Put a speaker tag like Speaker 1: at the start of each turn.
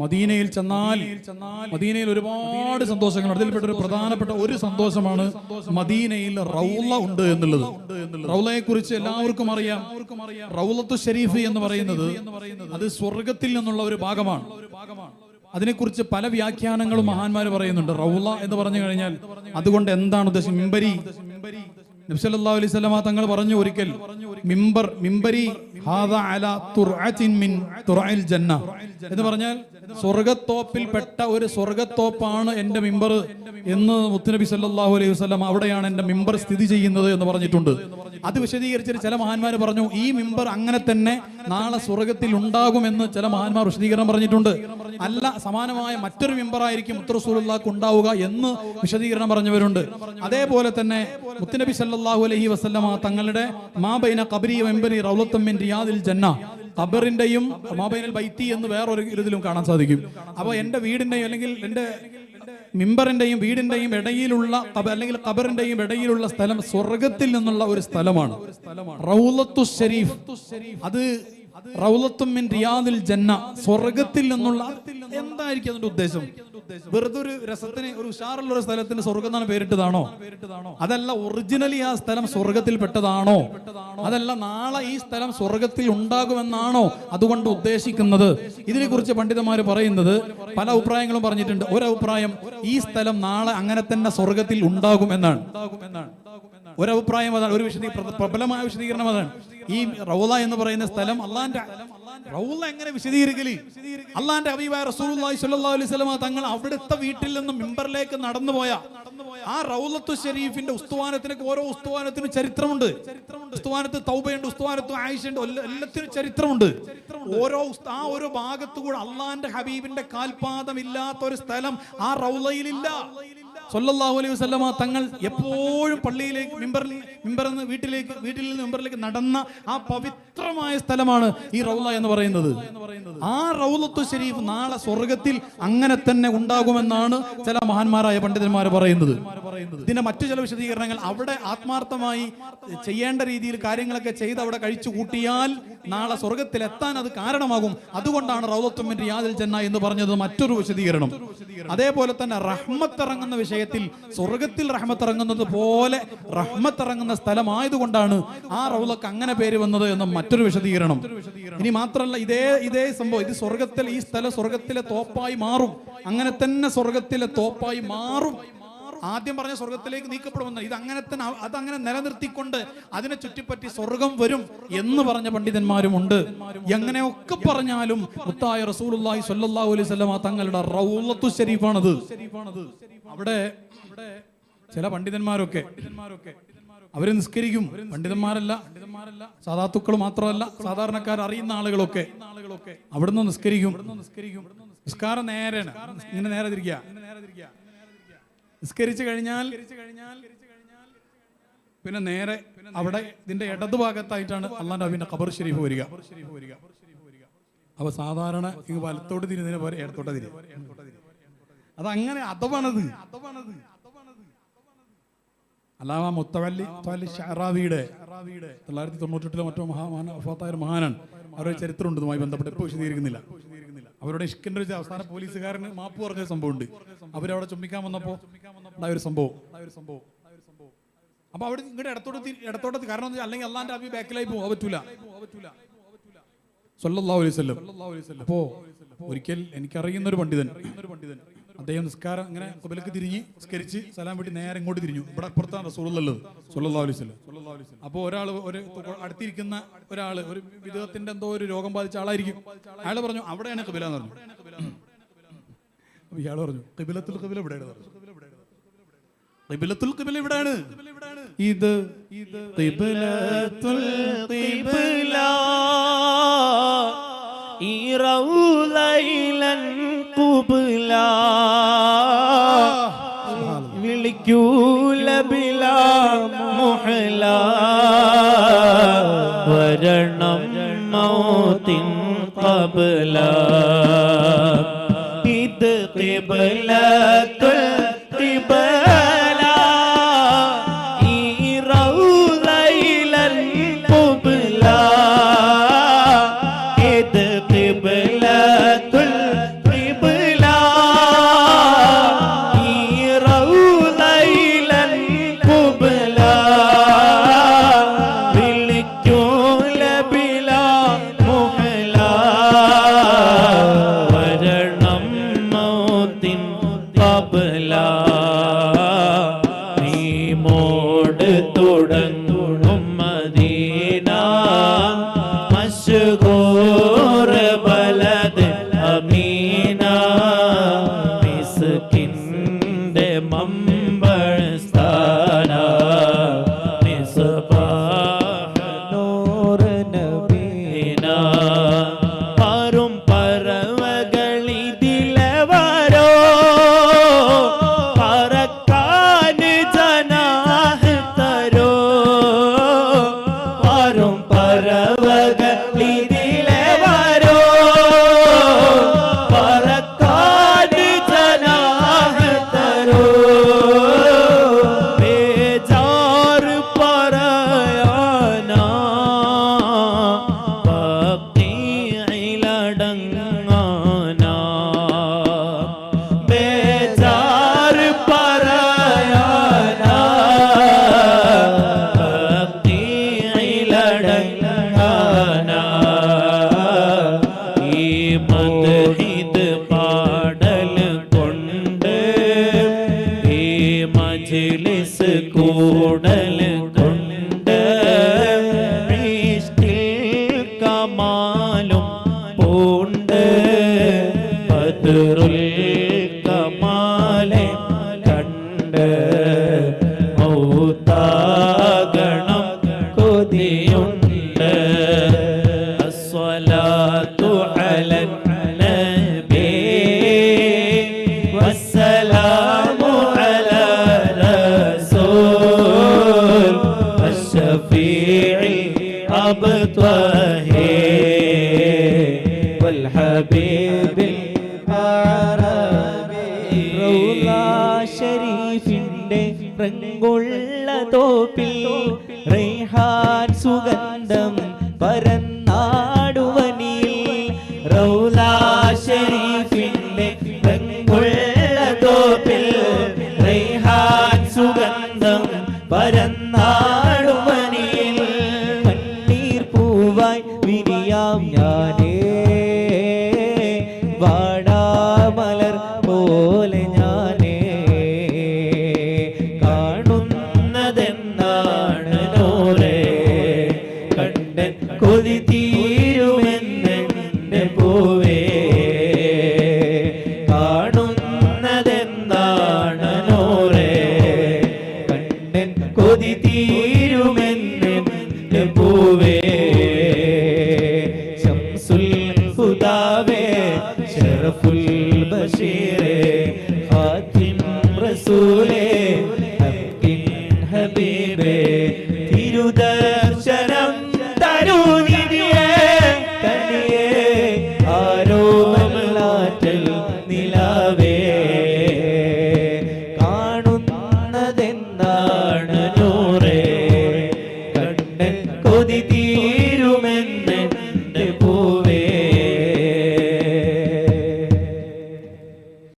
Speaker 1: മദീനയിൽ ചെന്നാൽ മദീനയിൽ ഒരുപാട് സന്തോഷങ്ങൾ. അതിൽപ്പെട്ട ഒരു പ്രധാനപ്പെട്ട ഒരു സന്തോഷമാണ് മദീനയിൽ റൗള ഉണ്ട് എന്നുള്ളത്. റൗളയെ കുറിച്ച് എല്ലാവർക്കും അറിയാം. റൗലത്തു ഷെരീഫ് എന്ന് പറയുന്നത് അത് സ്വർഗത്തിൽ നിന്നുള്ള ഒരു ഭാഗമാണ്. അതിനെക്കുറിച്ച് പല വ്യാഖ്യാനങ്ങളും മഹാന്മാർ പറയുന്നുണ്ട്. റൗള എന്ന് പറഞ്ഞു കഴിഞ്ഞാൽ അതുകൊണ്ട് എന്താണ് ഉദ്ദേശം? മിമ്പരി. നബ്സല്ലാ അലൈഹി സ്വലമ തങ്ങൾ പറഞ്ഞു ഒരിക്കൽ മിമ്പർ മിമ്പരി എന്ന് പറഞ്ഞാൽ സ്വർഗത്തോപ്പിൽപ്പെട്ട ഒരു സ്വർഗത്തോപ്പാണ് എന്റെ മിമ്പർ എന്ന് മുത്തുനബി സല്ലാഹു അലൈഹി വസ്ലം അവിടെയാണ് എന്റെ മിമ്പർ സ്ഥിതി ചെയ്യുന്നത് എന്ന് പറഞ്ഞിട്ടുണ്ട്. അത് വിശദീകരിച്ചിട്ട് ചില മഹാന്മാർ പറഞ്ഞു ഈ മിമ്പർ അങ്ങനെ തന്നെ നാളെ സ്വർഗത്തിൽ ഉണ്ടാകുമെന്ന് ചില മഹാന്മാർ വിശദീകരണം പറഞ്ഞിട്ടുണ്ട്. അല്ല സമാനമായ മറ്റൊരു മിമ്പറായിരിക്കും മുത്തറസൂലുള്ളാഹ്ക്ക് ഉണ്ടാവുക എന്ന് വിശദീകരണം പറഞ്ഞവരുണ്ട്. അതേപോലെ തന്നെ മുത്തുനബി സല്ലാഹു അലൈഹി വസ്ലമ തങ്ങളുടെ മാബൈന കബരി വെമ്പനി റൗലത്തമ്മിൻ റിയാദിൽ ജന്ന ഖബറിന്റെയും മാബൈനൽ ബൈത്തി എന്ന് വേറൊരു ഇതിലും കാണാൻ സാധിക്കും. അപ്പോൾ എന്റെ വീടിന്റെയും അല്ലെങ്കിൽ എന്റെ മിമ്പറിന്റെയും വീടിന്റെയും ഇടയിലുള്ള അല്ലെങ്കിൽ ഖബറിന്റെയും ഇടയിലുള്ള സ്ഥലം സ്വർഗത്തിൽ നിന്നുള്ള ഒരു സ്ഥലമാണ്. റൗലത്തു ഷരീഫ്. അത് റൗലത്തും റിയാദിൽ ജന്ന സ്വർഗത്തിൽ നിന്നുള്ള എന്തായിരിക്കും അതിന്റെ ഉദ്ദേശം? വെറുതെ ഒരു രസത്തിന് ഒരു ഉഷാറുള്ള ഒരു സ്ഥലത്തിന് സ്വർഗം എന്നാണ് പേരിട്ടതാണോ? അതല്ല ഒറിജിനലി ആ സ്ഥലം സ്വർഗത്തിൽ പെട്ടതാണോ? അതല്ല നാളെ ഈ സ്ഥലം സ്വർഗത്തിൽ ഉണ്ടാകുമെന്നാണോ അതുകൊണ്ട് ഉദ്ദേശിക്കുന്നത്? ഇതിനെക്കുറിച്ച് പണ്ഡിതന്മാർ പറയുന്നത് പല അഭിപ്രായങ്ങളും പറഞ്ഞിട്ടുണ്ട്. ഒരു അഭിപ്രായം ഈ സ്ഥലം നാളെ അങ്ങനെ തന്നെ സ്വർഗത്തിൽ ഉണ്ടാകും എന്നാണ് അഭിപ്രായം അതാണ് ഒരു വിശദീ പ്രബലമായ വിശദീകരണം അതാണ്. ഈ റൗല എന്ന് പറയുന്ന സ്ഥലം അള്ളാന്റെ റൗല എങ്ങനെ വിശദീകരിക്കൽ? അള്ളാന്റെ ഹബീബായ റസൂലുള്ളാഹി സ്വല്ലല്ലാഹു അലൈഹി തങ്ങൾ അവിടുത്തെ വീട്ടിൽ നിന്നും മിമ്പറിലേക്ക് നടന്നു പോയ. ആ റൗലത്തു ഷെരീഫിന്റെ ഉസ്തുവാനത്തിനൊക്കെ ഓരോ ഉസ്തുവാനത്തിനും ചരിത്രമുണ്ട്. ഉസ്തുവാനത്ത് തൗബയുണ്ട് ഉസ്തുവാനത്ത് ആയിഷയുണ്ട് എല്ലാ- എല്ലാത്തിനും ചരിത്രമുണ്ട്. ഓരോ ആ ഒരു ഭാഗത്തു കൂടെ അള്ളാന്റെ ഹബീബിന്റെ കാൽപാദം ഇല്ലാത്ത ഒരു സ്ഥലം ആ റൗലയിലില്ല സല്ലല്ലാഹു അലൈഹി വസ്ലമ തങ്ങൾ എപ്പോഴും പള്ളിയിലേക്ക് മിമ്പറിൽ നിന്ന് വീട്ടിലേക്ക് വീട്ടിൽ നിന്ന് മിമ്പറിലേക്ക് നടന്ന ആ പവിത്രമായ സ്ഥലമാണ് ഈ റൗല എന്ന് പറയുന്നത്. ആ റൗലത്തു ഷെരീഫ് നാളെ സ്വർഗത്തിൽ അങ്ങനെ തന്നെ ഉണ്ടാകുമെന്നാണ് ചില മഹാന്മാരായ പണ്ഡിതന്മാർ പറയുന്നത്. ഇതിന്റെ മറ്റു ചില വിശദീകരണങ്ങൾ അവിടെ ആത്മാർത്ഥമായി ചെയ്യേണ്ട രീതിയിൽ കാര്യങ്ങളൊക്കെ ചെയ്ത് അവിടെ കഴിച്ചു കൂട്ടിയാൽ നാളെ സ്വർഗത്തിൽ എത്താൻ അത് കാരണമാകും. അതുകൊണ്ടാണ് റൗലത്തുമിൻ റിയാദിൽ ജന്ന എന്ന് പറഞ്ഞത് മറ്റൊരു വിശദീകരണം. അതേപോലെ തന്നെ റഹ്മത്തിറങ്ങുന്ന വിഷയത്തിൽ സ്വർഗത്തിൽ റഹ്മത്തിറങ്ങുന്നത് പോലെ റഹ്മത്തിറങ്ങുന്ന സ്ഥലമായതുകൊണ്ടാണ് ആ റൗലക്ക് അങ്ങനെ പേര് വന്നത് എന്ന മറ്റൊരു വിശദീകരണം. ഇനി മാത്രമല്ല ഇതേ ഇതേ സംഭവം. ഇത് സ്വർഗത്തിൽ ഈ സ്ഥലം സ്വർഗത്തിലെ തോപ്പായി മാറും. അങ്ങനെ തന്നെ സ്വർഗത്തിലെ തോപ്പായി മാറും. ആദ്യം പറഞ്ഞ സ്വർഗത്തിലേക്ക് നീക്കപ്പെടുമെന്ന്. ഇത് അങ്ങനെ തന്നെ അതങ്ങനെ നിലനിർത്തിക്കൊണ്ട് അതിനെ ചുറ്റിപ്പറ്റി സ്വർഗം വരും എന്ന് പറഞ്ഞ പണ്ഡിതന്മാരുമുണ്ട്. എങ്ങനെയൊക്കെ പറഞ്ഞാലും മുത്തായ റസൂലുള്ളാഹി സ്വല്ലല്ലാഹു അലൈഹി തങ്ങളുടെ റൗലത്തു ഷരീഫാണത് അവിടെ ചില പണ്ഡിതന്മാരൊക്കെ അവർ നിസ്കരിക്കും. പണ്ഡിതന്മാരല്ല സാധാത്തുക്കൾ മാത്രമല്ല സാധാരണക്കാർ അറിയുന്ന ആളുകളൊക്കെ അവിടുന്ന് നിസ്കരിക്കും. നിസ്കാരം നേരെയാണ്. ഇങ്ങനെ നേരെ തിരിക്കുക. നിസ്കരിച്ചു കഴിഞ്ഞാൽ പിന്നെ നേരെ അവിടെ ഇതിന്റെ ഇടതുഭാഗത്തായിട്ടാണ് അള്ളാൻ നബിന്റെ ഖബർ ഷരീഫ് വരിക. അപ്പൊ സാധാരണ ഈ വലത്തോട്ട് തിരിഞ്ഞതിന് പോലെ ഇടത്തോട്ട് തിരി അത് അതങ്ങനെ അതവാണത് അല്ലാമ മുത്തവല്ലി ഷഹറാവിയുടെ തൊള്ളായിരത്തി തൊണ്ണൂറ്റെട്ടിലെ മറ്റോ മഹാ ഫാത്തായ ഒരു മഹാനാണ്. അവരുടെ ചരിത്രമുണ്ട് ഇതുമായി ബന്ധപ്പെട്ട് ഇപ്പോൾ വിശദീകരിക്കുന്നില്ല. അവരുടെ ഇഷ്കിന്റെ വെച്ച അവസാന പോലീസുകാരന് മാപ്പ് പറഞ്ഞ സംഭവം സംഭവമുണ്ട്. അവരവിടെ ചുമ്മിക്കാൻ വന്നപ്പോ ഉണ്ടായ ഒരു സംഭവം. സംഭവം അപ്പൊ അവിടെ ഇങ്ങോട്ട് ഇടത്തോട്ട് ഇടത്തോട്ട് കാരണം അല്ലെങ്കിൽ അള്ളാന്റെ അബി ബാക്കിലായി പോകും പറ്റൂല. സല്ലല്ലാഹു അലൈഹി വസല്ലം. അപ്പോ ഒരിക്കൽ എനിക്കറിയുന്ന ഒരു പണ്ഡിതൻ അദ്ദേഹം നിസ്കാരം ഇങ്ങനെ കുബലക്ക് തിരിഞ്ഞ് നിസ്കരിച്ച് സലാം വീട്ടി നേരെ ഇങ്ങോട്ട് തിരിഞ്ഞു. ഇവിടെ അപ്പുറത്താണ് റസൂലുള്ളത് സല്ലല്ലാഹു അലൈഹി വസല്ലം. അപ്പോൾ ഒരാൾ ഒരു അടുത്തിരിക്കുന്ന ഒരാൾ ഒരു വിധത്തിന്റെ എന്തോ ഒരു രോഗം ബാധിച്ച ആളായിരിക്കും. അയാൾ പറഞ്ഞു അവിടെയാണ് കബില എന്ന് പറഞ്ഞു. ഇയാൾ പറഞ്ഞു കബിലത്തുൽ കബില ഇവിടെയാണ്. ഖിബലത്തുൽ ഖിബില ഇവിടാണ് ഇത് ഇത് ഖിബിലത്തുൽ ഖിബില.
Speaker 2: ഈ റൗലൈലൻ കുബില വിളിക്കൂല ബില മുഹല. വരണം മൗത്തിൻ കബല ഇത് ഖിബലത്തുൽ
Speaker 3: love me. മജ്ലിസ് കൂടൽ الشفيع أبطه والحبيب റൗള ഷരീഫിന്റെ റങ്കുള്ള തോപ്പിൽ റൈഹാൻ സുഗന്ധം പരന്നാടുവനിൽ പൂവായി വിരിയാം ഞാനേ ഫുൽ ബഷീറേ ഹാത്തിം റസൂലേ